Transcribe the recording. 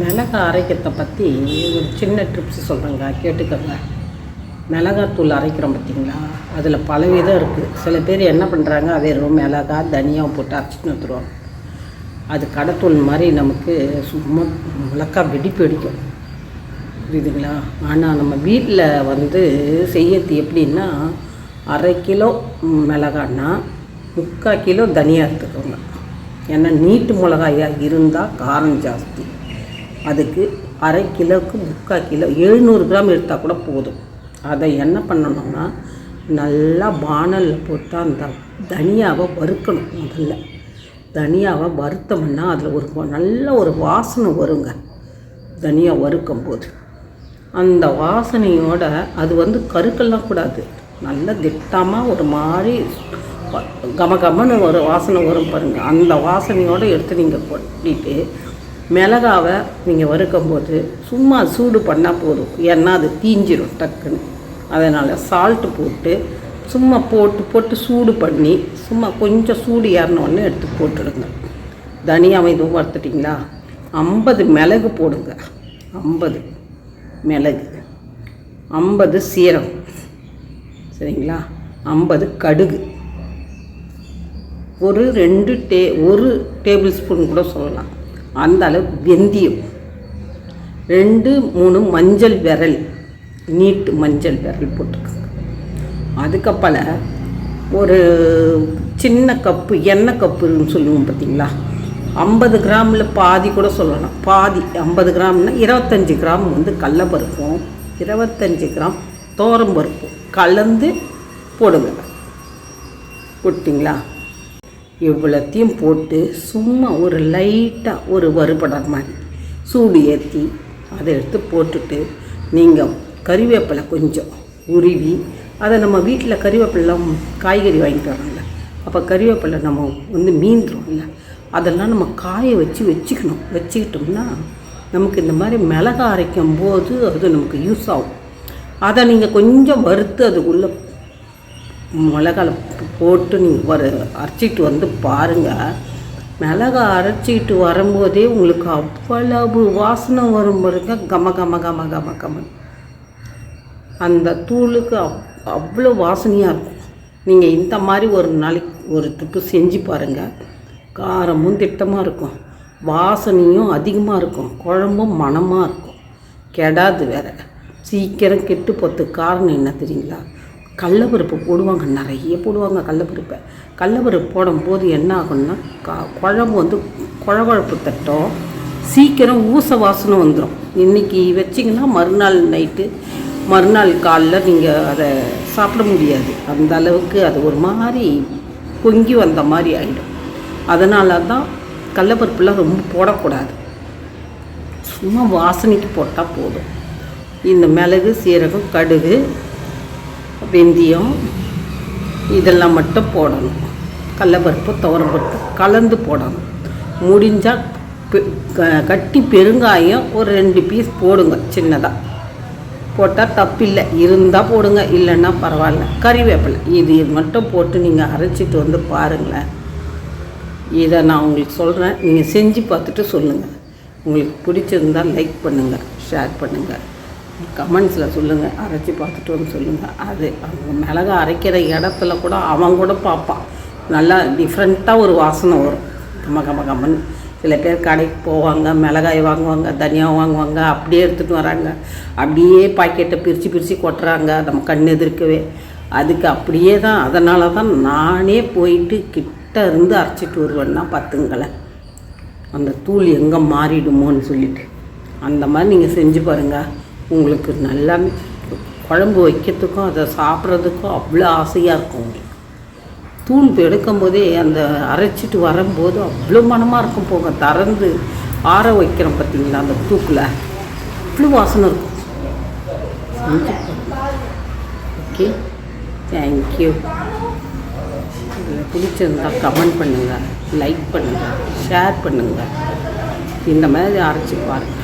மிளகா அரைக்கிறத பற்றி ஒரு சின்ன ட்ரிப்ஸ் சொல்கிறேங்க கேட்டுக்கோங்க. மிளகாத்தூள் அரைக்கிறோம் பார்த்தீங்களா அதில் பல விதம் இருக்குது சில பேர் என்ன பண்ணுறாங்க வெறும் மிளகா தனியாக போட்டு அரைச்சிட்டு வந்துடுவாங்க அது கடைத்தூள் மாதிரி நமக்கு சும்மா மிளகா வெடிப்பு வெடிக்கும். புரியுதுங்களா? ஆனால் நம்ம வீட்டில் வந்து செய்யறது எப்படின்னா அரை கிலோ மிளகான்னா முக்கால் கிலோ தனியாக எடுத்துக்கோங்க. ஏன்னா நீட்டு மிளகாயாக இருந்தால் காரம் ஜாஸ்தி. அதுக்கு அரை கிலோவுக்கு முக்கால் கிலோ எழுநூறு கிராம் எடுத்தால் கூட போதும். அதை என்ன பண்ணணும்னா நல்லா பானலில் போட்டு அந்த தனியாவை வறுக்கணும் முதல்ல. தனியாவை வறுத்தோம்னா அதில் ஒரு நல்ல ஒரு வாசனை வருங்க தனியா வறுக்கும் போது அந்த வாசனையோட அது வந்து கருக்கெல்லாம் கூடாது. நல்ல திட்டமாக ஒரு மாதிரி கம கமன்னு ஒரு வாசனை வரும் பாருங்கள் அந்த வாசனையோடு எடுத்து நீங்கள் கொட்டிட்டு மிளகாவை நீங்கள் வறுக்கும்போது சும்மா சூடு பண்ணால் போதும். ஏன்னா அது தீஞ்சிரும் டக்குன்னு. அதனால் சால்ட்டு போட்டு சும்மா போட்டு போட்டு சூடு பண்ணி சும்மா கொஞ்சம் சூடு ஏறினோடனே எடுத்து போட்டுடுங்க. தனியாவை இதுவும் வறுத்துட்டிங்களா? ஐம்பது மிளகு போடுங்க. ஐம்பது மிளகு. ஐம்பது சீரகம். சரிங்களா? ஐம்பது கடுகு. ஒரு ரெண்டு டே ஒரு டேபிள் ஸ்பூன் கூட சொல்லலாம். அந்த அளவுக்கு வெந்தயம். ரெண்டு மூணு மஞ்சள் விரல். நீட்டு மஞ்சள் விரல் போட்டுக்கோங்க அதுக்கப்புறம் ஒரு சின்ன கப்பு எண்ணெய் கப்புன்னு சொல்லுவோம் பார்த்தீங்களா? ஐம்பது கிராமில் பாதி கூட சொல்லலாம். பாதி ஐம்பது கிராம்னா இருபத்தஞ்சி கிராம் வந்து கடலப்பருப்பும் இருபத்தஞ்சி கிராம் தோரம் பருப்பும் கலந்து போடுங்க. போட்டிங்களா? இவ்வளோத்தையும் போட்டு சும்மா ஒரு லைட்டாக ஒரு வறுபடுற மாதிரி சூடு ஏற்றி அதை எடுத்து போட்டுட்டு நீங்கள் கறிவேப்பிலை கொஞ்சம் உருவி அதை நம்ம வீட்டில் கறிவேப்பிலாம் காய்கறி வாங்கிட்டு வரோம்ல அப்போ கறிவேப்பிலை நம்ம வந்து மீந்துரும்ல அதெல்லாம் நம்ம காய வச்சு வச்சுக்கணும். வச்சுக்கிட்டோம்னா நமக்கு இந்த மாதிரி மிளகா அரைக்கும் போது அது நமக்கு யூஸ் ஆகும். அதை நீங்கள் கொஞ்சம் வறுத்து அதுக்குள்ளே மிளகால போட்டு நீங்கள் வர அரைச்சிட்டு வந்து பாருங்கள் மிளகா அரைச்சிட்டு வரும்போதே உங்களுக்கு அவ்வளவு வாசனை வரும் பாருங்க. கம கம கம கம கம. அந்த தூளுக்கு அவ் அவ்வளோ வாசனையாக இருக்கும். நீங்கள் இந்த மாதிரி ஒரு நாளைக்கு ஒரு ட்ரிப்பு செஞ்சு பாருங்கள் காரமும் திட்டமாக இருக்கும். வாசனையும் அதிகமாக இருக்கும். குழம்பும் மனமாக இருக்கும். கெடாது வேற. சீக்கிரம் கெட்டு போத்து காரணம் என்ன தெரியுங்களா? கடலப்பருப்பு போடுவாங்க நிறைய போடுவாங்க கடலப்பருப்பை கடலப்பருப்பு போடும்போது என்ன ஆகும்னா கா குழம்பு வந்து குழகுழப்பு தட்டும். சீக்கிரம் ஊச வாசனை வந்துடும் இன்றைக்கி வச்சிங்கன்னா மறுநாள் நைட்டு மறுநாள் காலைல நீங்கள் அதை சாப்பிட முடியாது. அந்த அளவுக்கு அது ஒரு மாதிரி பொங்கி வந்த மாதிரி ஆகிடும் அதனால தான் கடலப்பருப்புலாம் ரொம்ப போடக்கூடாது. சும்மா வாசனைக்கு போட்டால் போதும். இந்த மிளகு சீரகம் கடுகு வெந்தயம் இதெல்லாம் மட்டும் போடணும். கடலப்பருப்பு துவரப்பருப்பு கலந்து போடணும். முடிஞ்சால் பெ- க- கட்டி பெருங்காயம் ஒரு ரெண்டு பீஸ் போடுங்க சின்னதாக போட்டால் தப்பில்லை. இருந்தால் போடுங்க இல்லைன்னா பரவாயில்ல. கறிவேப்பிலை இது இது மட்டும் போட்டு நீங்கள் அரைச்சிட்டு வந்து பாருங்களேன். இதை நான் உங்களுக்கு சொல்கிறேன் நீங்கள் செஞ்சு பார்த்துட்டு சொல்லுங்கள் உங்களுக்கு பிடிச்சிருந்தா லைக் பண்ணுங்கள் ஷேர் பண்ணுங்கள் கமெண்ட்ஸில் சொல்லுங்கள் அரைச்சி பார்த்துட்டு வந்து சொல்லுங்கள் அது அவங்க மிளகா அரைக்கிற இடத்துல கூட அவன் கூட பார்ப்பான் நல்லா டிஃப்ரெண்ட்டாக ஒரு வாசனை வரும். கம கம கம்மன் சில பேர் கடைக்கு போவாங்க மிளகாய் வாங்குவாங்க தனியாக வாங்குவாங்க அப்படியே எடுத்துகிட்டு வராங்க. அப்படியே பாக்கெட்டை பிரித்து பிரித்து கொட்டுறாங்க. நம்ம கண் எதிர்க்கவே. அதுக்கு அப்படியே தான் அதனால தான் நானே போயிட்டு கிட்ட இருந்து அரைச்சிட்டு வருவேன்னா பார்த்துங்களேன். அந்த தூள் எங்கே மாறிடுமோன்னு சொல்லிட்டு. அந்த மாதிரி நீங்கள் செஞ்சு பாருங்கள் உங்களுக்கு நல்லா குழம்பு வைக்கிறதுக்கும் அதை சாப்பிட்றதுக்கும் அவ்வளோ ஆசையாக இருக்கும் உங்களுக்கு. தூண்பு எடுக்கும் போதே அந்த அரைச்சிட்டு வரும்போது அவ்வளோ மனமாக இருக்கும் போங்க. திறந்து ஆற வைக்கிறோம் பார்த்தீங்களா அந்த தூக்கில்? அவ்வளோ வாசனை இருக்கும். ஓகே தேங்க்யூ இதில் பிடிச்சிருந்தா கமெண்ட் பண்ணுங்கள் லைக் பண்ணுங்கள் ஷேர் பண்ணுங்கள் இந்த மாதிரி அரைச்சி பாருங்கள்